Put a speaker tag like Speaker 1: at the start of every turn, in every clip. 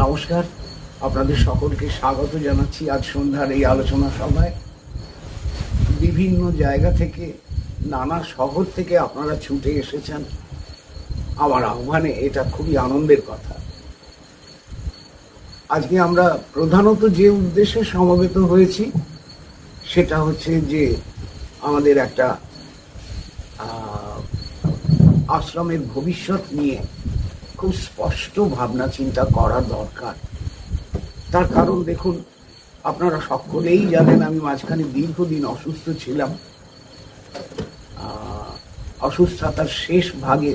Speaker 1: নমস্কার। আপনাদের সকলকে স্বাগত জানাচ্ছি আজ সন্ধ্যার এই আলোচনা সভায়। বিভিন্ন জায়গা থেকে, নানা শহর থেকে আপনারা ছুটে এসেছেন। আমার আহ্বানে এটা খুবই আনন্দের কথা। আজকে আমরা প্রধানত যে উদ্দেশ্যে সমবেত হয়েছি, সেটা হচ্ছে যে আমাদের একটা আশ্রমের ভবিষ্যৎ নিয়ে খুব স্পষ্ট ভাবনা চিন্তা করা দরকার। তার কারণ দেখুন, আপনারা সকলেই জানেন আমি মাঝখানে দীর্ঘদিন অসুস্থ ছিলাম। অসুস্থতার শেষ ভাগে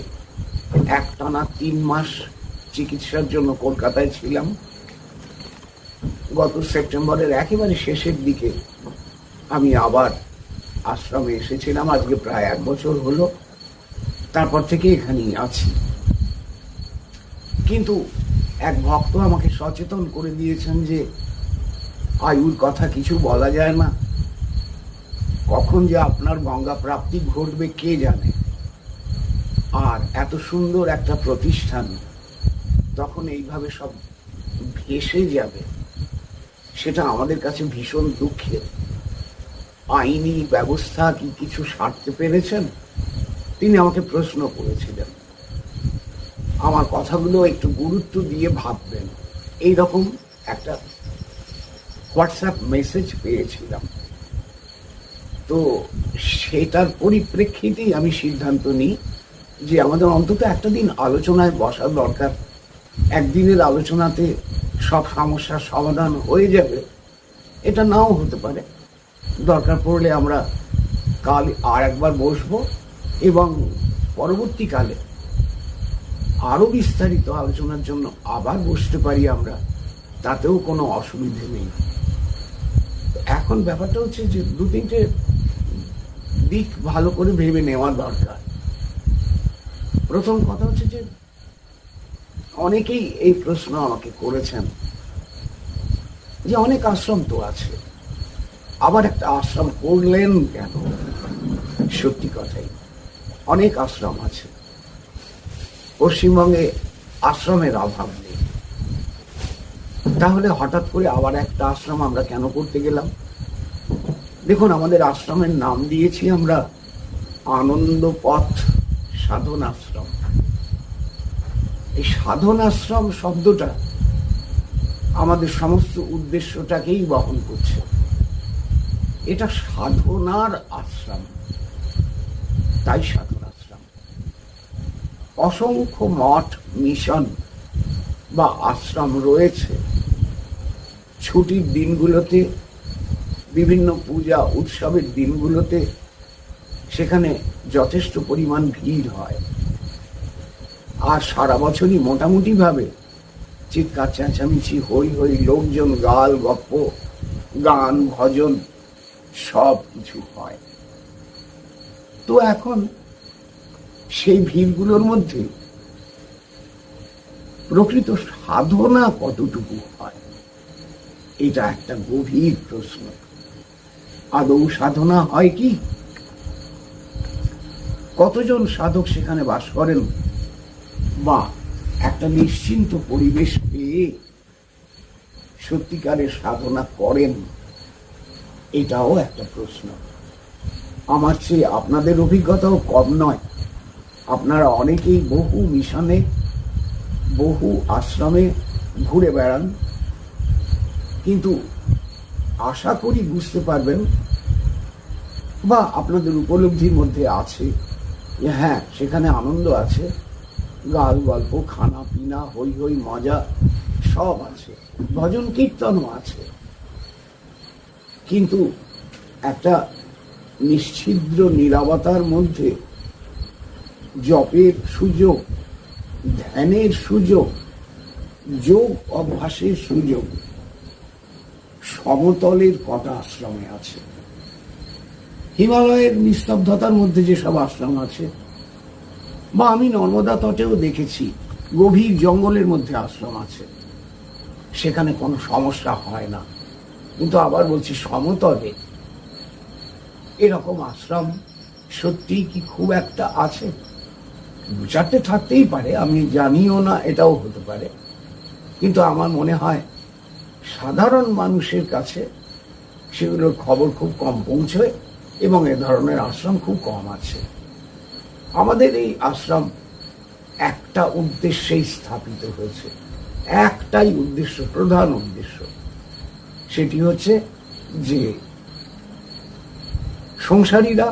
Speaker 1: একটানা তিন মাস চিকিৎসার জন্য কলকাতায় ছিলাম। গত সেপ্টেম্বরের একেবারে শেষের দিকে আমি আবার আশ্রমে এসেছিলাম। আজকে প্রায় এক বছর হলো। তারপর থেকে এখানেই আছি। কিন্তু এক ভক্ত আমাকে সচেতন করে দিয়েছেন যে আয়ুর কথা কিছু বলা যায় না। কখন যে আপনার গঙ্গা প্রাপ্তি ঘটবে কে জানে? আর এত সুন্দর একটা প্রতিষ্ঠান, তখন এইভাবে সব ভেসে যাবে, সেটা আমাদের কাছে ভীষণ দুঃখের। আইনি ব্যবস্থা কি কিছু সারতে পেরেছেন? তিনি আমাকে প্রশ্ন করেছিলেন। আমার কথাগুলো একটু গুরুত্ব দিয়ে ভাববেন। এই রকম একটা হোয়াটসঅ্যাপ মেসেজ পেয়েছিলাম। তো সেটার পরিপ্রেক্ষিতেই আমি সিদ্ধান্ত নিই যে আমাদের অন্তত একটা দিন আলোচনায় বসা দরকার। একদিনের আলোচনাতে সব সমস্যার সমাধান হয়ে যাবে। এটা নাও হতে পারে। দরকার পড়লে আমরা কাল আর একবার বসবো এবং পরবর্তীকালে আরও বিস্তারিত আলোচনার জন্য আবার বসতে পারি আমরা, তাতেও কোনো অসুবিধে নেই। এখন ব্যাপারটা হচ্ছে যে দু তিনটে দিক ভালো করে ভেবে নেওয়া দরকার। প্রথম কথা হচ্ছে যে অনেকেই এই প্রশ্ন আমাকে করেছেন যে অনেক আশ্রম তো আছে, আবার একটা আশ্রম করলেন কেন? সত্যি কথাই, অনেক আশ্রম আছে। পশ্চিমবঙ্গে আশ্রমের অভাব নেই। তাহলে হঠাৎ করে আবার একটা আশ্রম আমরা কেন করতে গেলাম? দেখুন, আমাদের আশ্রমের নাম দিয়েছি আমরা আনন্দ পথ সাধন আশ্রম এই সাধন আশ্রম শব্দটা আমাদের সমস্ত উদ্দেশ্যটাকেই বহন করছে। এটা সাধনার আশ্রম। তাই সাধন। অসংখ্য মঠ, মিশন বা আশ্রম রয়েছে। ছুটির দিনগুলোতে, বিভিন্ন পূজা উৎসবের দিনগুলোতে সেখানে যথেষ্ট পরিমাণ ভিড় হয়। আর সারা বছরই মোটামুটি ভাবে চিৎকার, চেঁচামেচি, হই হই, লোকজন, গাল, গপ্প, গান, ভজন সব কিছু হয়। তো এখন সেই ভিড়গুলোর মধ্যে প্রকৃত সাধনা কতটুকু হয়? এটা একটা গভীর প্রশ্ন। আদৌ সাধনা হয় কি? কতজন সাধক সেখানে বাস করেন? বা একটা নিশ্চিন্ত পরিবেশ পেয়ে সত্যিকারের সাধনা করেন? এটাও একটা প্রশ্ন। আমার চেয়ে আপনাদের অভিজ্ঞতাও কম নয়। আপনারা অনেকেই বহু মিশনে, বহু আশ্রমে ঘুরে বেড়ান। কিন্তু আশা করি বুঝতে পারবেন বা আপনাদের উপলব্ধির মধ্যে আছে। যে হ্যাঁ সেখানে আনন্দ আছে। গাল গল্প, খানা, পিনা হই হই মজা সব আছে। ভজন, কীর্তনও আছে। কিন্তু একটা নিশ্ছিদ্র নিরাপত্তার মধ্যে জপের সুযোগ, ধ্যানের সুযোগ, যোগ অভ্যাসের সুযোগ সমতলের কটা আশ্রমে আছে। হিমালয়ের নিস্তব্ধতার মধ্যে যেসব আশ্রম আছে, বা আমি নর্মদা তটেও দেখেছি, গভীর জঙ্গলের মধ্যে আশ্রম আছে। সেখানে কোনো সমস্যা হয় না। কিন্তু আবার বলছি সমতলে এরকম আশ্রম সত্যি কি খুব একটা আছে? চারটে থাকতেই পারে, আমি জানিও না এটাও হতে পারে। কিন্তু আমার মনে হয় সাধারণ মানুষের কাছে সেগুলোর খবর খুব কম পৌঁছয় এবং এ ধরনের আশ্রম খুব কম আছে। আমাদের এই আশ্রম একটা উদ্দেশ্যেই স্থাপিত হয়েছে, একটাই উদ্দেশ্য, প্রধান উদ্দেশ্য। সেটি হচ্ছে যে সংসারীরা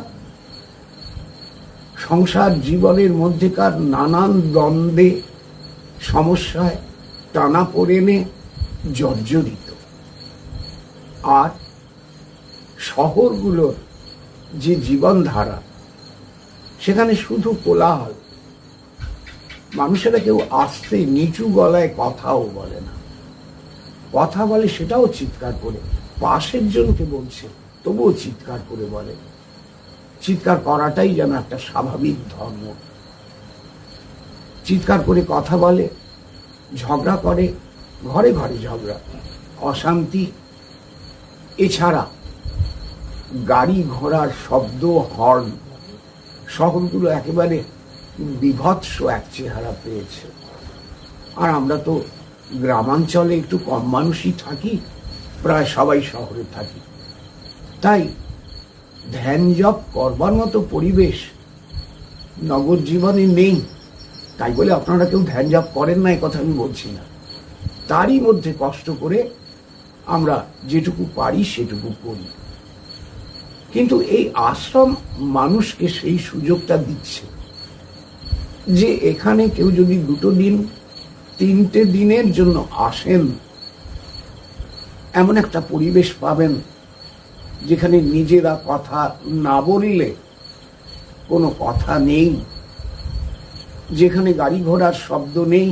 Speaker 1: সংসার জীবনের মধ্যেকার নানান দ্বন্দ্বে, সমস্যায় টানা পড়েনে জর্জরিত। আর শহরগুলোর যে জীবনধারা, সেখানে শুধু কোলাহল। মানুষেরা কেউ আসতে নিচু গলায় কথাও বলে না। কথা বলে সেটাও চিৎকার করে, পাশের জনকে বলছে, তবুও চিৎকার করে বলে। চিৎকার করাটাই যেন একটা স্বাভাবিক ধর্ম। চিৎকার করে কথা বলে, ঝগড়া করে, ঘরে ঘরে ঝগড়া, অশান্তি। এছাড়া গাড়ি ঘোড়ার শব্দ, হর্ন শহরগুলো একেবারে বিভৎস এক চেহারা পেয়েছে। আর আমরা তো গ্রামাঞ্চলে একটু কম মানুষই থাকি, প্রায় সবাই শহরে থাকি। তাই ধ্যান জপ করবার মতো পরিবেশ নগর জীবনে নেই। তাই বলে আপনারা কেউ ধ্যান জপ করেন না কথা আমি বলছি না। তারই মধ্যে কষ্ট করে আমরা যেটুকু পারি সেটুকু করি। কিন্তু এই আশ্রম মানুষকে সেই সুযোগটা দিচ্ছে যে এখানে কেউ যদি দুটো দিন, তিনটে দিনের জন্য আসেন, এমন একটা পরিবেশ পাবেন যেখানে নিজেরা কথা না বললে কোনো কথা নেই, যেখানে গাড়ি ঘোড়ার শব্দ নেই,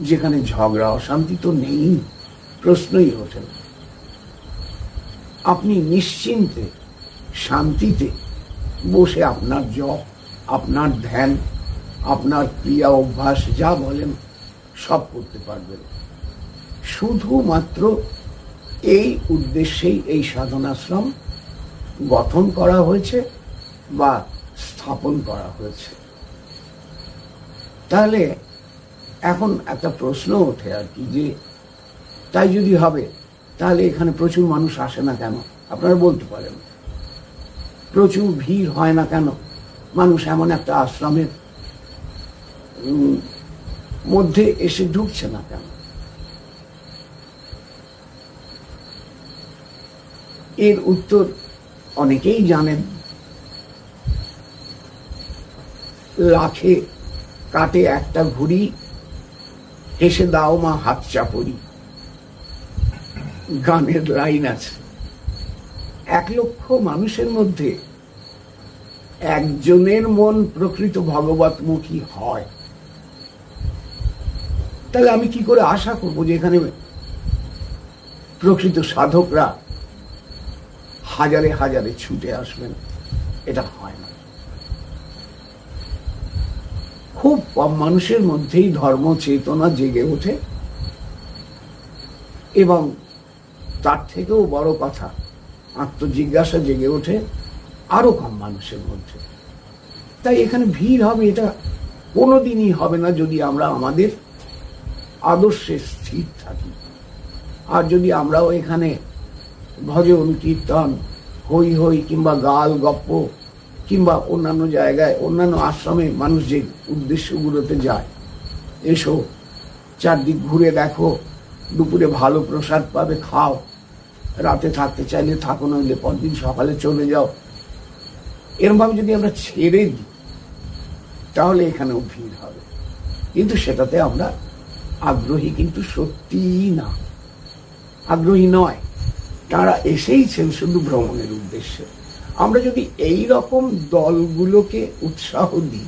Speaker 1: যেখানে ঝগড়া, অশান্তি তো নেই, প্রশ্নই ওঠে না। আপনি নিশ্চিন্তে, শান্তিতে বসে আপনার জপ আপনার ধ্যান, আপনার ক্রিয়া অভ্যাস, যা বলেন, সব করতে পারবেন। শুধুমাত্র এই উদ্দেশ্যেই এই সাধনাশ্রম গঠন করা হয়েছে বা স্থাপন করা হয়েছে। তাহলে এখন একটা প্রশ্ন ওঠে আর কি যে, তাই যদি হবে, তাহলে এখানে প্রচুর মানুষ আসে না কেন? আপনারা বলতে পারেন। প্রচুর ভিড় হয় না কেন? মানুষ এমন একটা আশ্রমের মধ্যে এসে ঢুকছে না কেন? এর উত্তর অনেকেই জানেন। লাখে কাটে একটা ঘুড়ি, হেসে দাও মা, হাত চাপড়ি। গানের লাইন আছে। এক লক্ষ মানুষের মধ্যে একজনের মন প্রকৃত ভগবতমুখী হয়। তাহলে আমি কি করে আশা করব যে এখানে প্রকৃত সাধকরা হাজারে হাজারে ছুটে আসবেন, এটা হয় না। খুব কম মানুষের মধ্যেই ধর্ম, চেতনা জেগে ওঠে। এবং তার থেকেও বড় কথা, আত্মজিজ্ঞাসা জেগে ওঠে আরও কম মানুষের মধ্যে। তাই এখানে ভিড় হবে, এটা কোনোদিনই হবে না যদি আমরা আমাদের আদর্শে স্থির থাকি। আর যদি আমরাও এখানে ভজন কীর্তন হই হই কিংবা গাল গপ্প, কিংবা অন্যান্য জায়গায়, অন্যান্য আশ্রমে মানুষ যে উদ্দেশ্যগুলোতে যায়। এসো, চারদিক ঘুরে দেখো, দুপুরে ভালো প্রসাদ পাবে, খাও। রাতে থাকতে চাইলে থাকো, নইলে পরদিন সকালে চলে যাও। এরমভাবে যদি আমরা ছেড়ে দিই, তাহলে এখানেও ভিড় হবে। কিন্তু সেটাতে আমরা আগ্রহী কিন্তু সত্যিই না। আগ্রহী নয়। তারা এসেইছেন শুধু ভ্রমণের উদ্দেশ্যে। আমরা যদি এই রকম দলগুলোকে উৎসাহ দিই,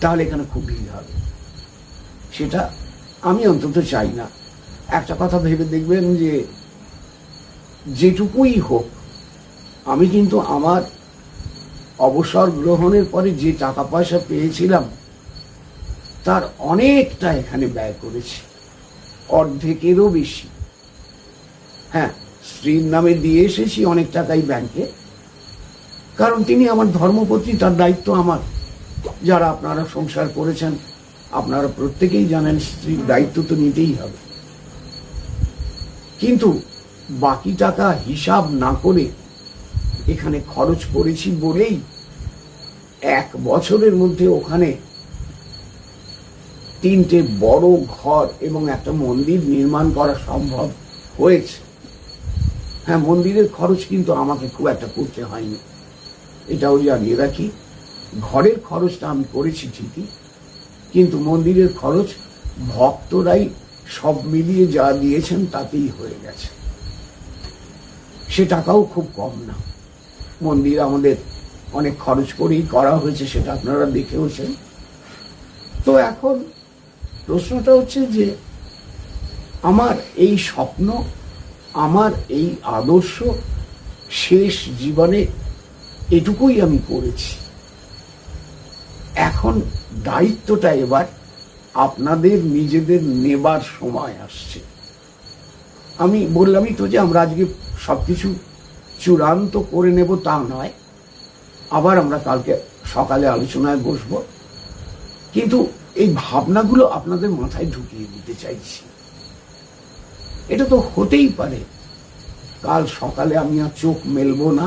Speaker 1: তাহলে এখানে খুব ভিড় হবে। সেটা আমি অন্তত চাই না। একটা কথা ভেবে দেখবেন যে, যেটুকুই হোক, আমি কিন্তু আমার অবসর গ্রহণের পরে যে টাকা পয়সা পেয়েছিলাম, তার অনেকটা এখানে ব্যয় করেছি। অর্ধেকেরও বেশি। হ্যাঁ স্ত্রীর নামে দিয়ে এসেছি অনেক টাকাই ব্যাংকে। কারণ তিনি আমার ধর্মপত্নী তার দায়িত্ব আমার। যারা আপনারা সংসার করেছেন, আপনারা প্রত্যেকেই জানেন স্ত্রীর দায়িত্ব তো নিতেই হবে। কিন্তু বাকি টাকা হিসাব না করে এখানে খরচ করেছি বলেই এক বছরের মধ্যে ওখানে তিনটে বড় ঘর এবং একটা মন্দির নির্মাণ করা সম্ভব হয়েছে। হ্যাঁ মন্দিরের খরচ কিন্তু আমাকে খুব একটা করতে হয়নি। এটাও জানিয়ে রাখি, ঘরের খরচটা আমি করেছি ঠিকই, কিন্তু মন্দিরের খরচ ভক্তরাই সব মিলিয়ে যা দিয়েছেন তাতেই হয়ে গেছে। সে টাকাও খুব কম না। মন্দির আমাদের অনেক খরচ করেই করা হয়েছে, সেটা আপনারা দেখেওছেন। তো এখন প্রশ্নটা হচ্ছে যে, আমার এই স্বপ্ন আমার এই আদর্শ শেষ জীবনে এটুকুই আমি করেছি। এখন দায়িত্বটা এবার আপনাদের নিজেদের নেবার সময় আসছে। আমি বললামই তো যে আমরা আজকে সবকিছু চূড়ান্ত করে নেব তা নয়। আবার আমরা কালকে সকালে আলোচনায় বসবো। কিন্তু এই ভাবনাগুলো আপনাদের মাথায় ঢুকিয়ে দিতে চাইছি। এটা তো হতেই পারে। কাল সকালে আমি আর চোখ মেলবো না,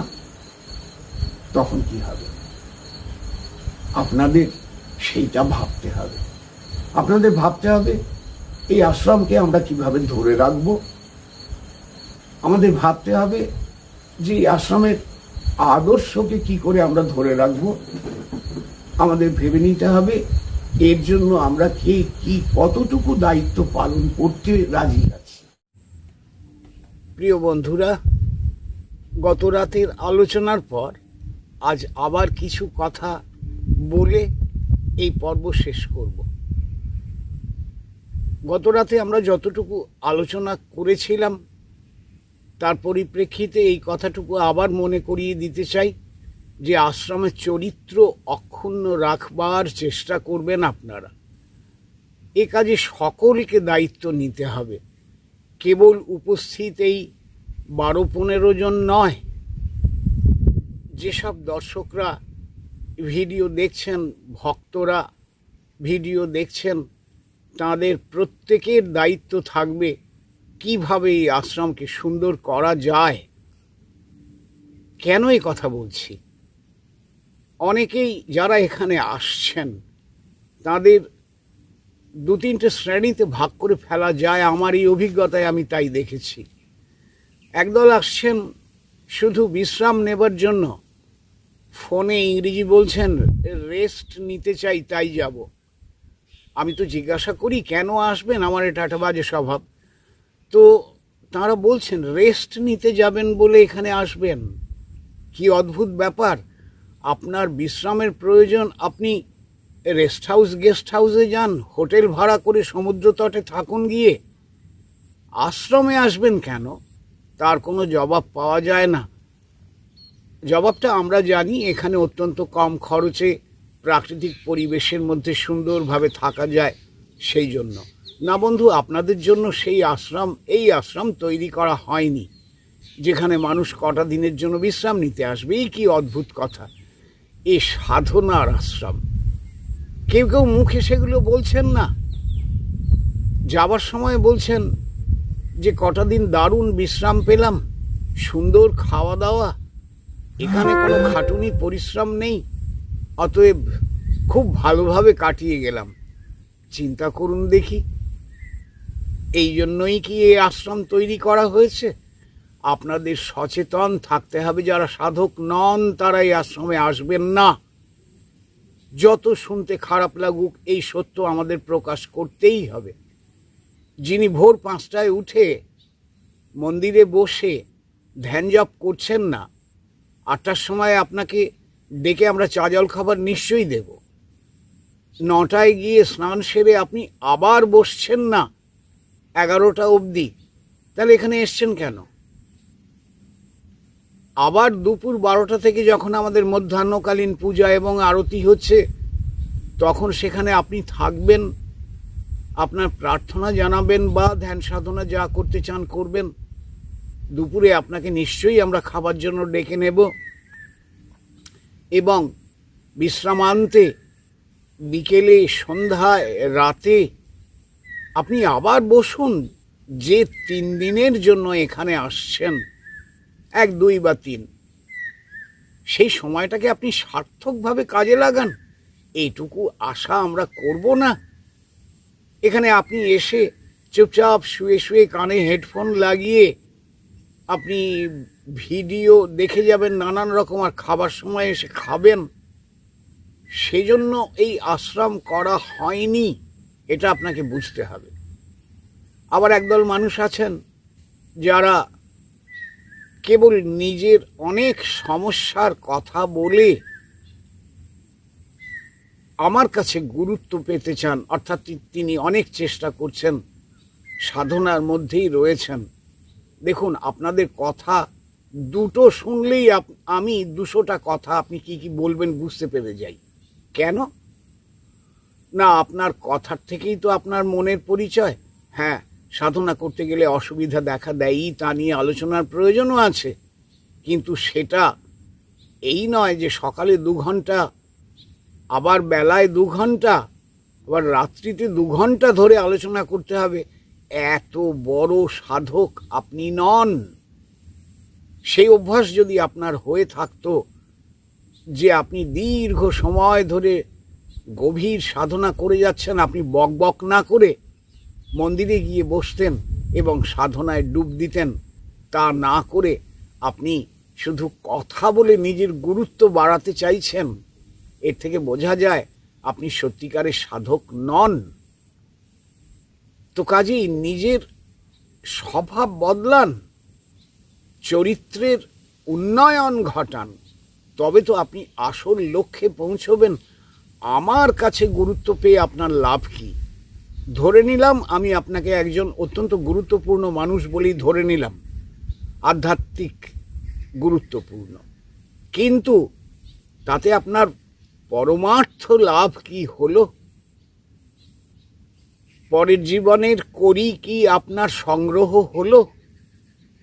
Speaker 1: তখন কি হবে? আপনাদের সেইটা ভাবতে হবে। আপনাদের ভাবতে হবে, এই আশ্রমকে আমরা কীভাবে ধরে রাখব? আমাদের ভাবতে হবে যে এই আশ্রমের আদর্শকে কি করে আমরা ধরে রাখব? আমাদের ভেবে নিতে হবে, এর জন্য আমরা কে কি কতটুকু দায়িত্ব পালন করতে রাজি আছি। প্রিয় বন্ধুরা গত রাতের আলোচনার পর আজ আবার কিছু কথা বলে এই পর্ব শেষ করব। গত রাতে আমরা যতটুকু আলোচনা করেছিলাম, তার পরিপ্রেক্ষিতে এই কথাটুকু আবার মনে করিয়ে দিতে চাই যে আশ্রমের চরিত্র অক্ষুণ্ণ রাখবার চেষ্টা করবেন আপনারা। এ কাজে সকলকে দায়িত্ব নিতে হবে। কেবল উপস্থিত এই বারো পনেরো জন নয়। যেসব দর্শকরা ভিডিও দেখছেন, ভক্তরা ভিডিও দেখছেন, তাদের প্রত্যেকের দায়িত্ব থাকবে কীভাবে এই আশ্রমকে সুন্দর করা যায়। কেন এই কথা বলছি? অনেকেই যারা এখানে আসছেন, তাদের দু তিনটে শ্রেণীতে ভাগ করে ফেলা যায়, আমার এই অভিজ্ঞতায় আমি তাই দেখেছি। একদল আসছেন শুধু বিশ্রাম নেবার জন্য। ফোনে ইংরেজি বলছেন, রেস্ট নিতে চাই, তাই যাব। আমি তো জিজ্ঞাসা করি, কেন আসবেন? আমার এটা একটা বাজে স্বভাব। তো তাঁরা বলছেন, রেস্ট নিতে যাবেন বলে এখানে আসবেন। কি অদ্ভুত ব্যাপার। আপনার বিশ্রামের প্রয়োজন, আপনি রেস্ট হাউস, গেস্ট হাউসে যান, হোটেল ভাড়া করে সমুদ্র তটে থাকুন গিয়ে। আশ্রমে আসবেন কেন? তার কোনো জবাব পাওয়া যায় না। জবাবটা আমরা জানি, এখানে অত্যন্ত কম খরচে প্রাকৃতিক পরিবেশের মধ্যে সুন্দরভাবে থাকা যায় সেই জন্য। না বন্ধু, আপনাদের জন্য সেই আশ্রম, এই আশ্রম তৈরি করা হয়নি, যেখানে মানুষ কটা দিনের জন্য বিশ্রাম নিতে আসবে, এই কি অদ্ভুত কথা। এ সাধনার আশ্রম। কেউ কেউ মুখে সেগুলো বলছেন না। যাবার সময় বলছেন যে, কটা দিন দারুণ বিশ্রাম পেলাম, সুন্দর খাওয়া দাওয়া এখানে কোনো খাটুনি পরিশ্রম নেই, অতএব খুব ভালোভাবে কাটিয়ে গেলাম। চিন্তা করুন দেখি, এই জন্যই কি এই আশ্রম তৈরি করা হয়েছে? আপনাদের সচেতন থাকতে হবে, যারা সাধক নন, তারা এই আশ্রমে আসবেন না। যত শুনতে খারাপ লাগুক, এই সত্য আমাদের প্রকাশ করতেই হবে। যিনি ভোর পাঁচটায় উঠে মন্দিরে বসে ধ্যান জপ করছেন না, আটটার সময় আপনাকে ডেকে আমরা চা জল খাবার নিশ্চয়ই দেব। নটায় গিয়ে স্নান সেরে আপনি আবার বসছেন না, এগারোটা অবধি। তাহলে এখানে এসছেন কেন? আবার দুপুর বারোটা থেকে যখন আমাদের মধ্যাহ্নকালীন পূজা এবং আরতি হচ্ছে, তখন সেখানে আপনি থাকবেন, আপনার প্রার্থনা জানাবেন বা ধ্যান সাধনা যা করতে চান করবেন। দুপুরে আপনাকে নিশ্চয়ই আমরা খাবার জন্য ডেকে নেব এবং বিশ্রাম বিশ্রামান্তে বিকেলে, সন্ধ্যায়, রাতে আপনি আবার বসুন যে তিন দিনের জন্য এখানে আসছেন। এক, দুই বা তিন। সেই সময়টাকে আপনি সার্থকভাবে কাজে লাগান। এইটুকু আশা আমরা করব না। এখানে আপনি এসে চুপচাপ শুয়ে শুয়ে কানে হেডফোন লাগিয়ে আপনি ভিডিও দেখে যাবেন, নানান রকম আর খাবার সময় এসে খাবেন। সেই জন্য এই আশ্রম করা হয়নি, এটা আপনাকে বুঝতে হবে। আবার একদল মানুষ আছেন যারা কেবল নিজের অনেক সমস্যার কথা বলে আমার কাছে গুরুত্ব পেতে চান, অর্থাৎ তিনি অনেক চেষ্টা করছেন, সাধনার মধ্যেই রয়েছেন। দেখুন, আপনাদের কথা দুটো শুনলেই আমি দুশোটা কথা আপনি কি কি বলবেন বুঝতে পেরে যাই। কেন? না, আপনার কথার থেকেই তো আপনার মনের পরিচয়। হ্যাঁ সাধনা করতে গেলে অসুবিধা দেখা দেয়ই, তা নিয়ে আলোচনার প্রয়োজনও আছে। কিন্তু সেটা এই নয় যে সকালে দু ঘণ্টা, আবার বেলায় দু ঘণ্টা, আবার রাত্রিতে দু ঘণ্টা ধরে আলোচনা করতে হবে। এত বড় সাধক আপনি নন। সেই অভ্যাস যদি আপনার হয়ে থাকতো যে আপনি দীর্ঘ সময় ধরে গভীর সাধনা করে যাচ্ছেন, আপনি বক বক না করে মন্দিরে গিয়ে বসতেন এবং সাধনায় ডুব দিতেন, তা না করে আপনি শুধু কথা বলে নিজের গুরুত্ব বাড়াতে চাইছেন? এর থেকে বোঝা যায় আপনি সত্যিকারের সাধক নন। তো কাজেই নিজের স্বভাব বদলান, চরিত্রের উন্নয়ন ঘটান, তবে তো আপনি আসল লক্ষ্যে পৌঁছবেন। আমার কাছে গুরুত্ব পেয়ে আপনার লাভ কি? ধরে নিলাম, আমি আপনাকে একজন অত্যন্ত গুরুত্বপূর্ণ মানুষ বলেই ধরে নিলাম। আধ্যাত্মিক গুরুত্বপূর্ণ। কিন্তু তাতে আপনার পরমার্থ লাভ কি হলো? পরের জীবনের করি কি আপনার সংগ্রহ হলো?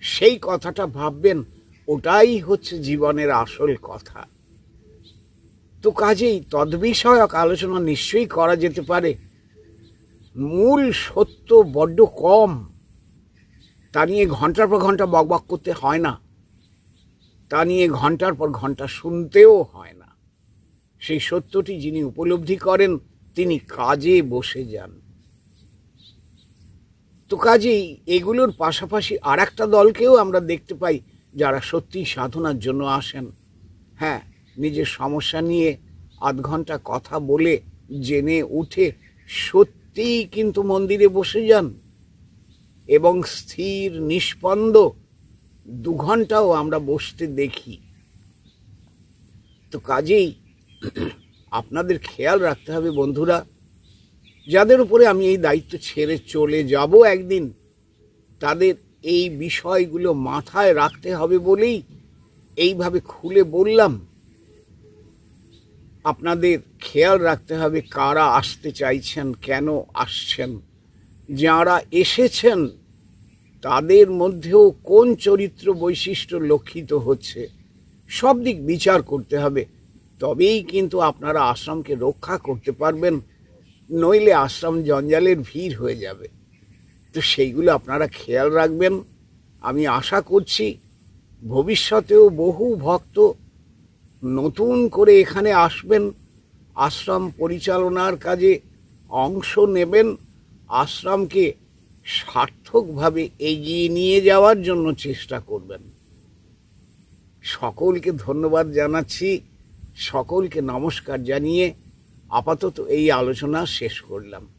Speaker 1: সেই কথাটা ভাববেন, ওটাই হচ্ছে জীবনের আসল কথা। তো কাজেই তদ্বিষয়ক আলোচনা নিশ্চয়ই করা যেতে পারে। মূল সত্য বড্ড কম। তা নিয়ে ঘণ্টার পর ঘণ্টা বকবক করতে হয় না। তা নিয়ে ঘণ্টার পর ঘণ্টা শুনতেও হয় না। সেই সত্যটি যিনি উপলব্ধি করেন, তিনি কাজে বসে যান। তো কাজেই এগুলোর পাশাপাশি আর একটা দলকেও আমরা দেখতে পাই, যারা সত্যি সাধনার জন্য আসেন। হ্যাঁ নিজের সমস্যা নিয়ে আধ ঘণ্টা কথা বলে, জেনে উঠে সত্যিই কিন্তু মন্দিরে বসে যান। এবং স্থির, নিষ্পন্দ দু ঘন্টাও আমরা বসতে দেখি। তো কাজেই আপনাদের খেয়াল রাখতে হবে বন্ধুরা, যাদের উপরে আমি এই দায়িত্ব ছেড়ে চলে যাব একদিন, তাদের এই বিষয়গুলো মাথায় রাখতে হবে বলেই এইভাবে খুলে বললাম। আপনাদের খেয়াল রাখতে হবে কারা আসতে চাইছেন, কেন আসছেন। যারা এসেছেন, তাদের মধ্যেও কোন চরিত্র বৈশিষ্ট্য লক্ষিত হচ্ছে, সব দিক বিচার করতে হবে। তবেই কিন্তু আপনারা আশ্রমকে রক্ষা করতে পারবেন, নইলে আশ্রম জঞ্জালের ভিড় হয়ে যাবে। তো সেইগুলো আপনারা খেয়াল রাখবেন। আমি আশা করছি, ভবিষ্যতেও বহু ভক্ত নতুন করে এখানে আসবেন, আশ্রম পরিচালনার কাজে অংশ নেবেন, আশ্রমকে সার্থকভাবে এগিয়ে নিয়ে যাওয়ার জন্য চেষ্টা করবেন। সকলকে ধন্যবাদ জানাচ্ছি, সকলকে নমস্কার জানিয়ে আপাতত এই আলোচনা শেষ করলাম।